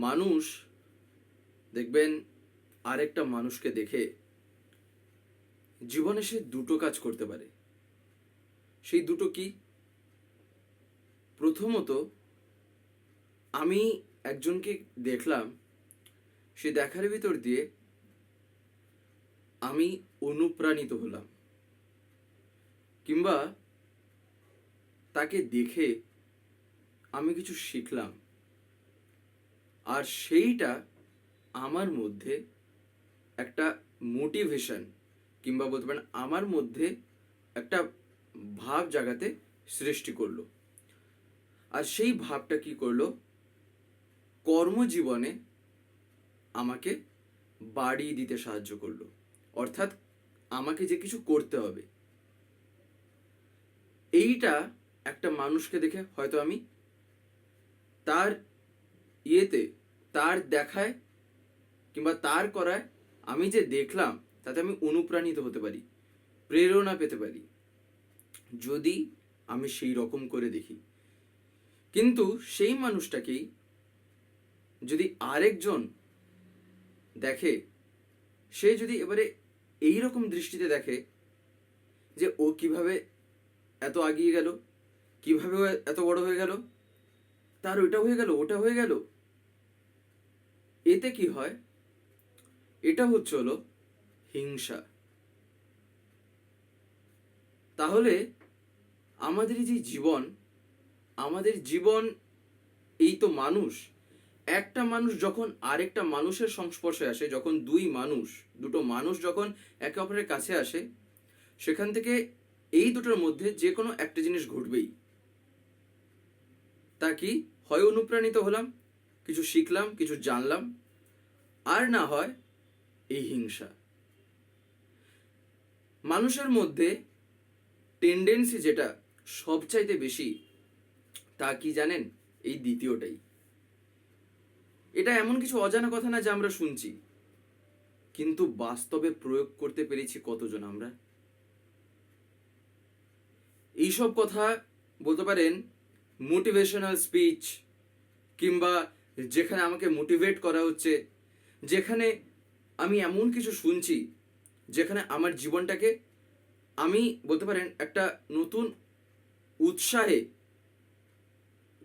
মানুষ, দেখবেন আরেকটা মানুষকে দেখে জীবনে সে দুটো কাজ করতে পারে। সেই দুটো কি? প্রথমত, আমি একজনকে দেখলাম, সে দেখার ভিতর দিয়ে আমি অনুপ্রাণিত হলাম। কিংবা তাকে দেখে আমি কিছু শিখলাম। আর সেইটা আমার মধ্যে একটা মোটিভেশন কিংবা বলতে পারেন আমার মধ্যে একটা ভাব জাগাতে সৃষ্টি করল। আর সেই ভাবটা কি করল? কর্মজীবনে আমাকে বাড়িয়ে দিতে সাহায্য করল। অর্থাৎ আমাকে যে কিছু করতে হবে। এইটা একটা মানুষকে দেখে হয়তো আমি তার ইয়েতে তার দেখায় কিংবা তার করায় আমি যে দেখলাম, তাতে আমি অনুপ্রাণিত হতে পারি, প্রেরণা পেতে পারি, যদি আমি সেই রকম করে দেখি। কিন্তু সেই মানুষটাকেই যদি আরেকজন দেখে, সে যদি এবারে এই রকম দৃষ্টিতে দেখে যে ও কীভাবে এত আগিয়ে গেল, কীভাবে এত বড় হয়ে গেল, তার ওটা হয়ে গেল ওটা হয়ে গেল এতে কি হয়? এটা হচ্ছে হলো হিংসা। তাহলে আমাদের যে জীবন, আমাদের জীবন এই তো মানুষ। একটা মানুষ যখন আরেকটা মানুষের সংস্পর্শে আসে, যখন দুই মানুষ, দুটো মানুষ যখন একে অপরের কাছে আসে, সেখান থেকে এই দুটোর মধ্যে যে কোনো একটা জিনিস ঘটবেই। তা কি? হয় অনুপ্রাণিত হলাম, কিছু শিখলাম, কিছু জানলাম আর না হয় এই হিংসা। মানুষের মধ্যে টেন্ডেন্সি যেটা সবচাইতে বেশি, তা কি জানেন? এই দ্বিতীয়টাই। এটা এমন কিছু অজানা কথা না যে আমরা শুনছি, কিন্তু বাস্তবে প্রয়োগ করতে পেরেছি কতজন আমরা? এইসব কথা বলতে পারেন মোটিভেশনাল স্পিচ কিংবা যেখানে আমাকে মোটিভেট করা হচ্ছে যেখানে আমি এমন কিছু শুনছি, যেখানে আমার জীবনটাকে আমি বলতে পারেন একটা নতুন উৎসাহে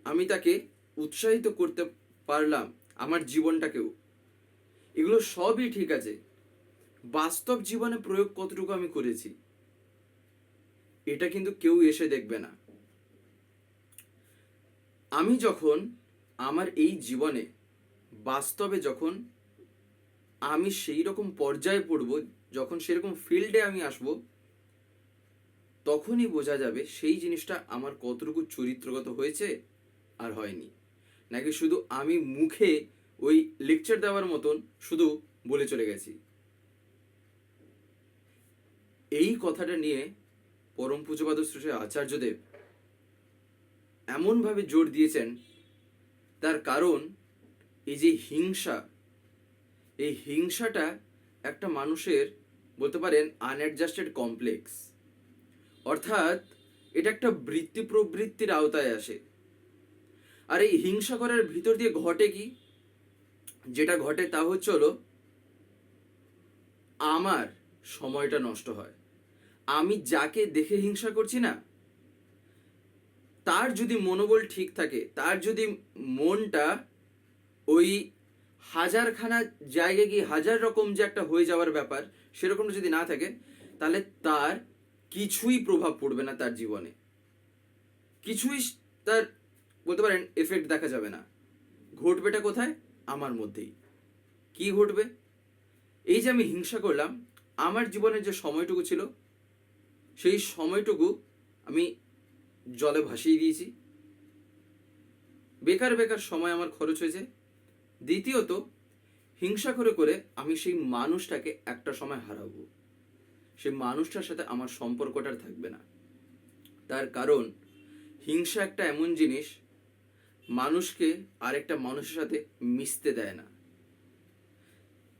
আমি তাকে উৎসাহিত করতে পারলাম আমার জীবনটাকেও। এগুলো সবই ঠিক আছে। বাস্তব জীবনে প্রয়োগ কতটুকু আমি করেছি, এটা কিন্তু কেউ এসে দেখবে না। আমি যখন আমার এই জীবনে, বাস্তবে যখন আমি সেই রকম পর্যায়ে পড়ব, যখন সেরকম ফিল্ডে আমি আসব, তখনই বোঝা যাবে সেই জিনিসটা আমার কতটুকু চরিত্রগত হয়েছে আর হয়নি। নাকি শুধু আমি মুখে ওই লেকচার দেওয়ার মতন শুধু বলে চলে গেছি? এই কথাটা নিয়ে পরম পূজপাদ শ্রী আচার্যদেব এমনভাবে জোর দিয়েছেন, তার কারণ এই যে হিংসা এই হিংসাটা একটা মানুষের বলতে পারেন আনঅ্যাডজাস্টেড কমপ্লেক্স অর্থাৎ এটা একটা বৃত্তি প্রবৃত্তির আওতায় আসে। আর এই হিংসা করার ভিতর দিয়ে ঘটে কি? যেটা ঘটে তা হচ্ছে হলো, আমার সময়টা নষ্ট হয়। আমি যাকে দেখে হিংসা করছি না, তার যদি মনোবল ঠিক থাকে, তার যদি মনটা ওই হাজারখানা জায়গায় গিয়ে হাজার রকম যে একটা হয়ে যাওয়ার ব্যাপার সেরকম যদি না থাকে, তাহলে তার কিছুই প্রভাব পড়বে না তার জীবনে। কিছুই তার, বলতে পারেন এফেক্ট দেখা যাবে না। ঘটবেটা কোথায়? আমার মধ্যেই। কি ঘটবে? এই যে আমি হিংসা করলাম, আমার জীবনের যে সময়টুকু ছিল, সেই সময়টুকু আমি জলে ভাসিয়ে দিয়েছি। বেকার বেকার সময় আমার খরচ হয়েছে। দ্বিতীয়ত, হিংসা করে করে আমি সেই মানুষটাকে একটা সময় হারাবো। সেই মানুষটার সাথে আমার সম্পর্কটা থাকবে না। তার কারণ, হিংসা একটা এমন জিনিস, মানুষকে আরেকটা মানুষের সাথে মিশতে দেয় না।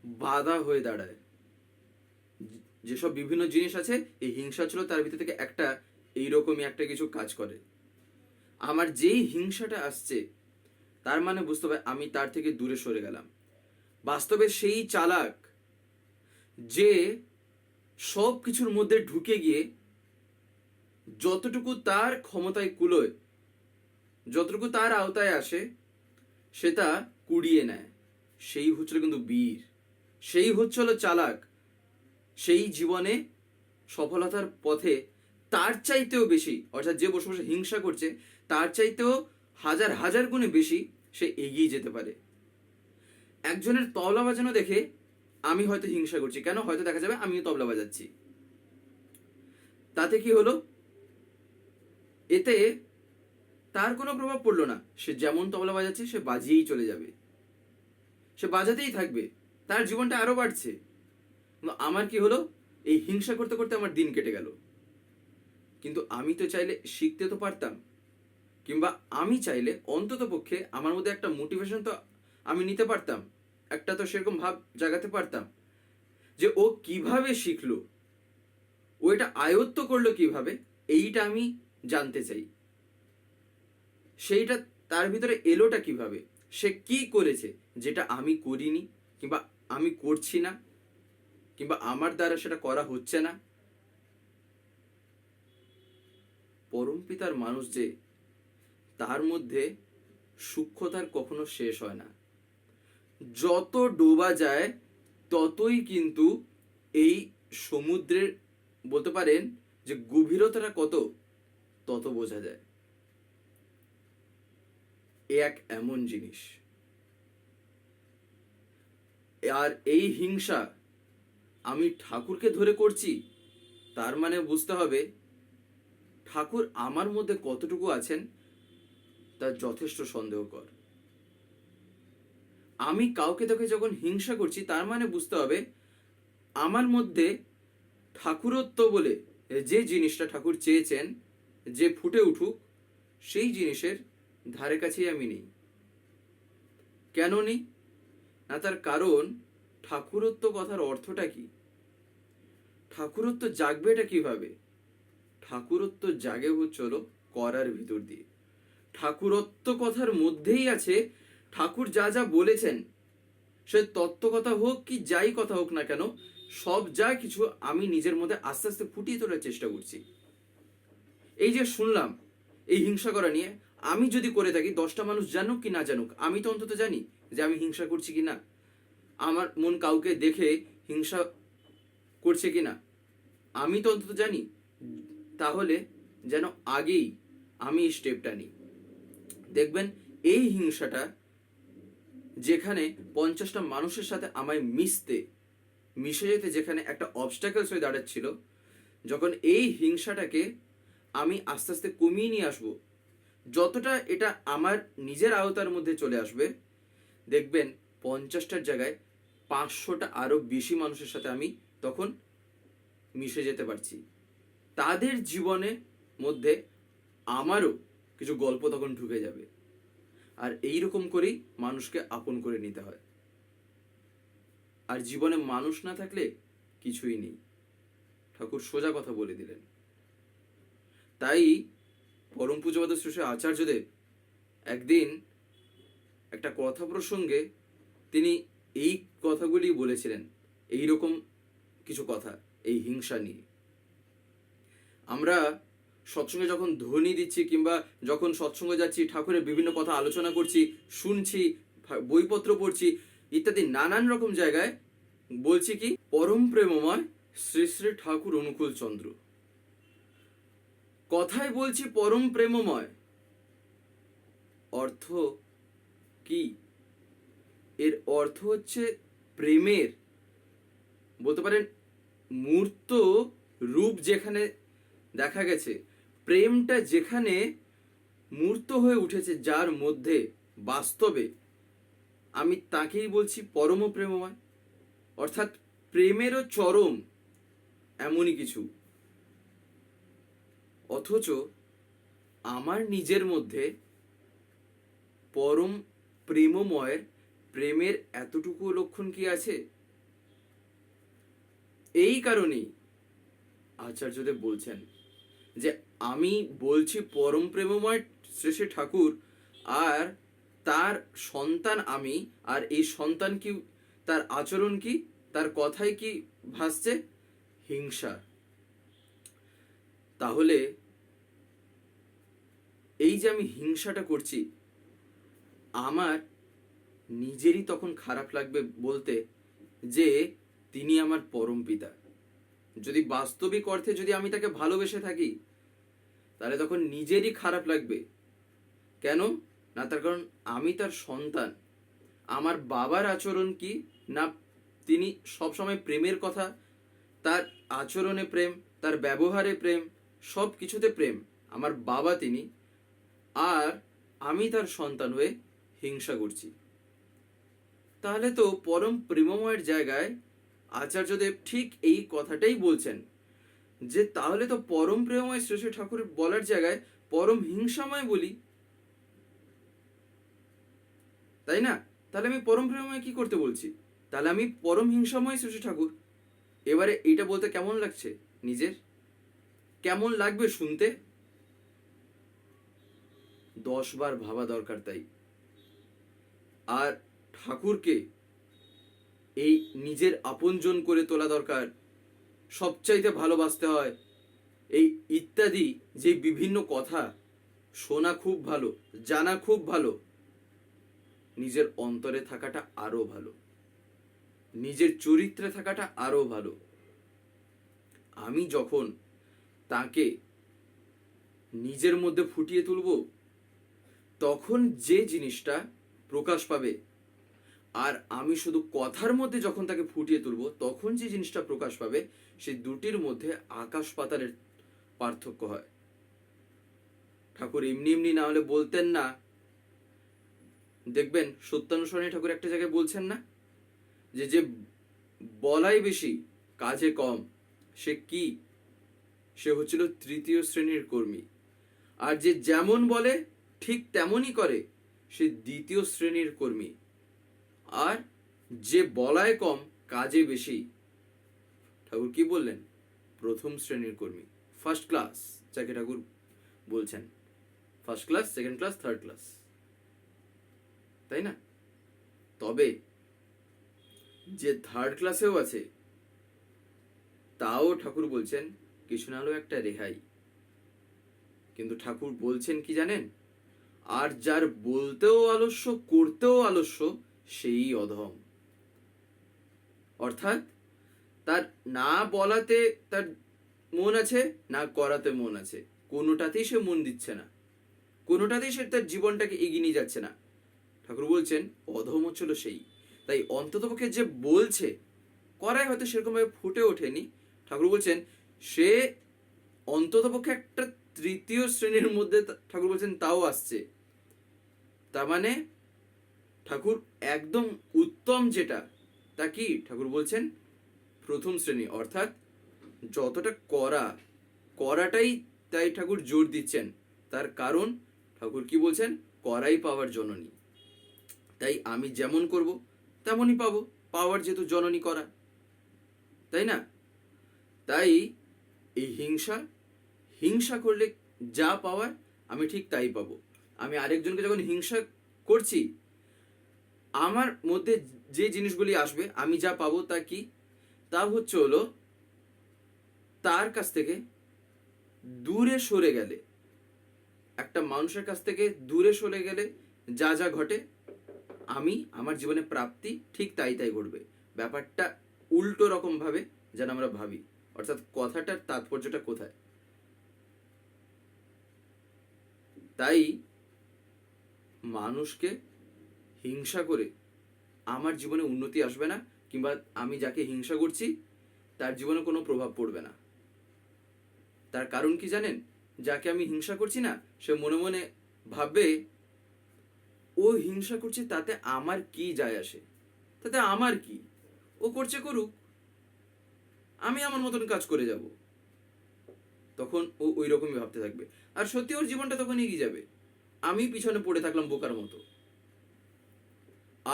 বাধা হয়ে দাঁড়ায়। যেসব বিভিন্ন জিনিস আছে, এই হিংসা ছিল তার ভিতর থেকে একটা এইরকমই একটা কিছু কাজ করে। আমার যেই হিংসাটা আসছে তার মানে বুঝতে হবে আমি তার থেকে দূরে সরে গেলাম। বাস্তবে সেই চালাক যে সব কিছুর মধ্যে ঢুকে গিয়ে যতটুকু তার ক্ষমতায় কুলোয়, যতটুকু তার আওতায় আসে সেটা কুড়িয়ে নেয়। সেই হচ্ছিল কিন্তু বীর। সেই হচ্ছিল চালাক। সেই জীবনে সফলতার পথে তার চাইতেও বেশি, অর্থাৎ যে বসে বসে হিংসা করছে, তার চাইতেও হাজার হাজার গুণে বেশি সে এগিয়ে যেতে পারে। একজনের তবলা বাজানো দেখে আমি হয়তো হিংসা করছি। কেন? হয়তো দেখা যাবে আমিও তবলা বাজাচ্ছি। তাতে কি হলো? এতে তার কোনো প্রভাব পড়ল না। সে যেমন তবলা বাজাচ্ছে, সে বাজিয়েই চলে যাবে। সে বাজাতেই থাকবে। তার জীবনটা আরও বাড়ছে। আমার কি হলো? এই হিংসা করতে করতে আমার দিন কেটে গেল। কিন্তু আমি তো চাইলে শিখতে তো পারতাম। কিংবা আমি চাইলে অন্তত পক্ষে আমার মধ্যে একটা মোটিভেশন তো আমি নিতে পারতাম। একটা তো সেরকম ভাব জাগাতে পারতাম যে ও কীভাবে শিখলো, ও এটা আয়ত্ত করল কীভাবে, এইটা আমি জানতে চাই। সেইটা তার ভিতরে এলোটা কীভাবে, সে কি করেছে যেটা আমি করিনি কিংবা আমি করছি না কিংবা আমার দ্বারা সেটা করা হচ্ছে না। পরম পিতার মানুষ যে তার মধ্যে সূক্ষ্মতার কখনো শেষ হয় না। যত ডোবা যায়, ততই কিন্তু এই সমুদ্রের, বলতে পারেন যে গভীরতাটা কত, তত বোঝা যায়। এ এক এমন জিনিস। আর এই হিংসা আমি ঠাকুরকে ধরে করছি, তার মানে বুঝতে হবে ঠাকুর আমার মধ্যে কতটুকু আছেন তা যথেষ্ট সন্দেহকর আমি কাউকে তোকে যখন হিংসা করছি, তার মানে বুঝতে হবে আমার মধ্যে ঠাকুরত্ব বলে যে জিনিসটা ঠাকুর চেয়েছেন, যে ফুটে উঠুক, সেই জিনিসের ধারে কাছেই আমি নেই। কেন নেই? না, তার কারণ ঠাকুরত্ব কথার অর্থটা কি? ঠাকুরত্ব জাগবে এটা কীভাবে? ঠাকুরত্ব জাগে হচ্ছিল করার ভিতর দিয়ে। ঠাকুরত্ব কথার মধ্যেই আছে, ঠাকুর যা যা বলেছেন, সে তত্ত্ব কথা হোক কি যাই কথা হোক না কেন, সব যা কিছু আমি নিজের মধ্যে আস্তে আস্তে ফুটিয়ে তোলার চেষ্টা করছি। এই যে শুনলাম, এই হিংসা করা নিয়ে, আমি যদি করে থাকি, দশটা মানুষ জানুক কি না জানুক, আমি তো অন্তত জানি যে আমি হিংসা করছি কি না। আমার মন কাউকে দেখে হিংসা করছে কি না, আমি তো অন্তত জানি, তাহলে যেন আগেই আমি স্টেপটা নিই। দেখবেন এই হিংসাটা যেখানে পঞ্চাশটা মানুষের সাথে আমায় মিশতে, মিশে যেতে যেখানে একটা অবস্টাকেলস হয়ে দাঁড়াচ্ছিল, যখন এই হিংসাটাকে আমি আস্তে আস্তে কমিয়ে নিয়ে আসব, যতটা এটা আমার নিজের আওতার মধ্যে চলে আসবে, দেখবেন পঞ্চাশটার জায়গায় পাঁচশোটা আরও বেশি মানুষের সাথে আমি তখন মিশে যেতে পারছি। তাদের জীবনে মধ্যে আমারও কিছু গল্প তখন ঢুকে যাবে। আর এই রকম করেই মানুষকে আপন করে নিতে হয়। আর জীবনে মানুষ না থাকলে কিছুই নেই। ঠাকুর সোজা কথা বলে দিলেন। তাই পরম পূজবাদ শ্রী আচার্যদেব একদিন একটা কথা প্রসঙ্গে তিনি এই কথাগুলি বলেছিলেন এই রকম কিছু কথা, এই হিংসা নিয়ে। আমরা সৎসঙ্গে যখন ধ্বনি দিচ্ছি কিংবা যখন সৎসঙ্গে যাচ্ছি, ঠাকুরের বিভিন্ন কথা আলোচনা করছি, শুনছি বইপত্র পড়ছি, ইত্যাদি নানান রকম জায়গায় বলছি কি, পরম প্রেমময় শ্রী শ্রী ঠাকুর অনুকূল চন্দ্র। কথায় বলছি পরম প্রেমময়। অর্থ কি? এর অর্থ হচ্ছে প্রেমের, বলতে পারেন, মূর্ত রূপ যেখানে দেখা গেছে। প্রেমটা যেখানে মূর্ত হয়ে উঠেছে, যার মধ্যে বাস্তবে আমি তাকেই বলছি পরম প্রেমময়। অর্থাৎ প্রেমেরও চরম এমনই কিছু। অথচ আমার নিজের মধ্যে পরম প্রেমময়ের প্রেমের এতটুকু লক্ষণ কি আছে? এই কারণেই আচার্যদেব বলছেন যে আমি বলছি পরম প্রেমময় শ্রী শ্রী ঠাকুর, আর তার সন্তান আমি, আর এই সন্তান কি, তার আচরণ কি, তার কথায় কি ভাসছে? হিংসা। তাহলে এই যে আমি হিংসাটা করছি, আমার নিজেরই তখন খারাপ লাগবে বলতে যে তিনি আমার পরম পিতা। যদি বাস্তবিক অর্থে যদি আমি তাকে ভালোবেসে থাকি তাহলে তখন নিজেরই খারাপ লাগবে। কেন? না, তার কারণ আমি তার সন্তান। আমার বাবার আচরণ কি? না, তিনি সবসময় প্রেমের কথা? তার আচরণে প্রেম, তার ব্যবহারে প্রেম সব কিছুতে প্রেম। আমার বাবা তিনি। আর আমি তার সন্তান হয়ে হিংসা করছি। তাহলে তো পরম প্রেমময়ের জায়গায় আচার্যদেব ঠিক এই কথাটাই বলছেন। যে তাহলে তো পরম প্রেমময় শ্রী শ্রী ঠাকুর বলার জায়গায় পরম হিংসাময় বলি। তাই না? তাহলে আমি পরম প্রেমময় কি করতে বলছি? তাহলে আমি পরম হিংসাময় শ্রী শ্রী ঠাকুর। এবারে এইটা বলতে কেমন লাগছে নিজের? কেমন লাগবে শুনতে? দশ বার ভাবা দরকার তাই। আর ঠাকুরকে এই নিজের আপনজন করে তোলা দরকার। সবচাইতে ভালোবাসতে হয়। এই ইত্যাদি যে বিভিন্ন কথা শোনা খুব ভালো, জানা খুব ভালো, নিজের অন্তরে থাকাটা আরও ভালো, নিজের চরিত্রে থাকাটা আরও ভালো। আমি যখন তাকে নিজের মধ্যে ফুটিয়ে তুলব, তখন যে জিনিসটা প্রকাশ পাবে আর আমি শুধু কথার মধ্যে যখন তাকে ফুটিয়ে তুলব, তখন যে জিনিসটা প্রকাশ পাবে সেই দুটির মধ্যে আকাশ পাতালের পার্থক্য হয়। ঠাকুর এমনি এমনি না হলে বলতেন না। দেখবেন সত্যানুসরণী ঠাকুর একটা জায়গায় বলছেন না, যে যে বলাই বেশি, কাজে কম, সে কি? সে হচ্ছিল তৃতীয় শ্রেণির কর্মী। আর যে যেমন বলে, ঠিক তেমনই করে, সে দ্বিতীয় শ্রেণির কর্মী। আর যে বলায় কম, কাজে বেশি। ঠাকুর কি বললেন? প্রথম শ্রেণির কর্মী। ফার্স্ট ক্লাস যাকে ঠাকুর বলছেন। First class second class third class তাই না? তবে যে থার্ড ক্লাসেও আছে, তাও ঠাকুর বলছেন কিছু না হলেও একটা রেহাই। কিন্তু ঠাকুর বলছেন কি জানেন? আর যার বলতেও আলস্য, করতেও আলস্য সেই অধম। অর্থাৎ তার না বলাতে তার মন আছে, না করাতে মন আছে। কোনোটাতেই সে মন দিচ্ছে না। কোনোটাতেই সে তার জীবনটাকে এগিয়ে নিয়ে যাচ্ছে না। ঠাকুর বলছেন, অধম হচ্ছিল সেই। তাই অন্ততপক্ষে যে বলছে করায় হয়তো সেরকমভাবে ফুটে ওঠেনি। ঠাকুর বলছেন, সে অন্ততপক্ষে একটা তৃতীয় শ্রেণির মধ্যে ঠাকুর বলছেন, তাও আসছে। তার মানে ঠাকুর একদম উত্তম যেটা, তা কি? ঠাকুর বলছেন, প্রথম শ্রেণি, অর্থাৎ যতটা করা, করাটাই তাই ঠাকুর জোর দিচ্ছেন। তার কারণ ঠাকুর কি বলছেন? করাই পাওয়ার জননী। তাই আমি যেমন করব, তেমনই পাবো। পাওয়ার যেহেতু জননী করা। তাই না? তাই এই হিংসা হিংসা করলে যা পাওয়ার, আমি ঠিক তাই পাবো। আমি আরেকজনকে যখন হিংসা করছি আমার মধ্যে যে জিনিসগুলি আসবে, আমি যা পাবো তা কি? তা হচ্ছে হলো, তার কাছ থেকে দূরে সরে গেলে, একটা মানুষের কাছ থেকে দূরে সরে গেলে যা যা ঘটে, আমি আমার জীবনে প্রাপ্তি ঠিক তাই তাই ঘটবে। ব্যাপারটা উল্টো রকম ভাবে যেন আমরা ভাবি। অর্থাৎ কথাটার তাৎপর্যটা কোথায়? তাই মানুষকে হিংসা করে আমার জীবনে উন্নতি আসবে না কিংবা আমি যাকে হিংসা করছি, তার জীবনে কোনো প্রভাব পড়বে না। তার কারণ কি জানেন? যাকে আমি হিংসা করছি না, সে মনে মনে ভাববে, ও হিংসা করছে তাতে আমার কি যায় আসে? তাতে আমার কি? ও করছে করুক, আমি আমার মতন কাজ করে যাব। তখন ও ওই রকমই ভাবতে থাকবে। আর সত্যি ওর জীবনটা তখন এগিয়ে যাবে। আমি পিছনে পড়ে থাকলাম বোকার মতো।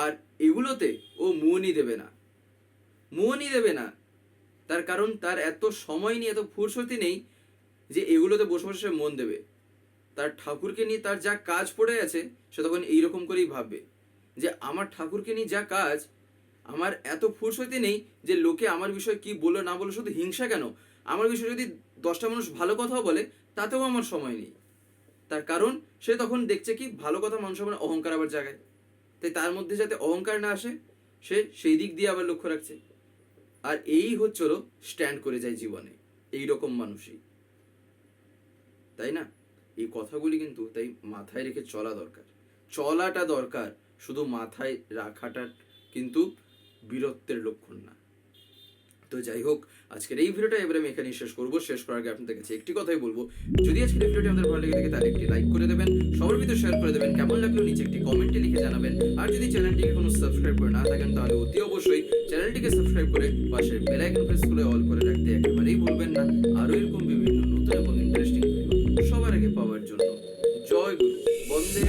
আর এগুলোতে ও মনই দেবে না। মনই দেবে না। তার কারণ তার এত সময় নেই এত ফুরসতি নেই যে এগুলোতে বসে বসে মন দেবে। তার ঠাকুরকে নিয়ে তার যা কাজ পড়ে আছে, সে তখন এইরকম করেই ভাববে যে, আমার ঠাকুরকে নিয়ে যা কাজ, আমার এত ফুরসতি নেই যে লোকে আমার বিষয়ে কি বলল না বলল শুধু হিংসা কেন? আমার বিষয়ে যদি দশটা মানুষ ভালো কথাও বলে, তাতেও আমার সময় নেই। তার কারণ সে তখন দেখছে কি, ভালো কথা মানুষের মনে অহংকার আবার জাগায়। তাই তার মধ্যে যাতে অহংকার না আসে, সে সেই দিক দিয়ে আবার লক্ষ্য রাখছে। আর এই হচ্ছে স্ট্যান্ড করে যায় জীবনে, এই রকম মানুষই। তাই না? এই কথাগুলি কিন্তু তাই মাথায় রেখে চলা দরকার। চলাটা দরকার, শুধু মাথায় রাখাটা কিন্তু বীরত্বের লক্ষণ না। তো যাই হোক, আজকের এই ভিডিওটা এবারে আমি এখানে শেষ করব। শেষ করার আগে আপনাদের কাছে একটি কথাই বলব, যদি আজকের ভিডিওটি আমাদের ভালো লেগে থাকে তাহলে একটি লাইক করে দেবেন, সবার ভিতরে শেয়ার করে দেবেন, কেমন লাগল নিচে একটি কমেন্টে লিখে জানাবেন। আর যদি চ্যানেলটিকে কোনো সাবস্ক্রাইব করে না থাকেন তাহলে অতি অবশ্যই চ্যানেলটিকে সাবস্ক্রাইব করে পাশের বেল আইকন প্রেস করে অল করে রাখতে একেবারেই ভুলবেন না। আরও এরকম বিভিন্ন নতুন এবং ইন্টারেস্টিং সবার আগে পাওয়ার জন্য জয় গুরু, বন্দে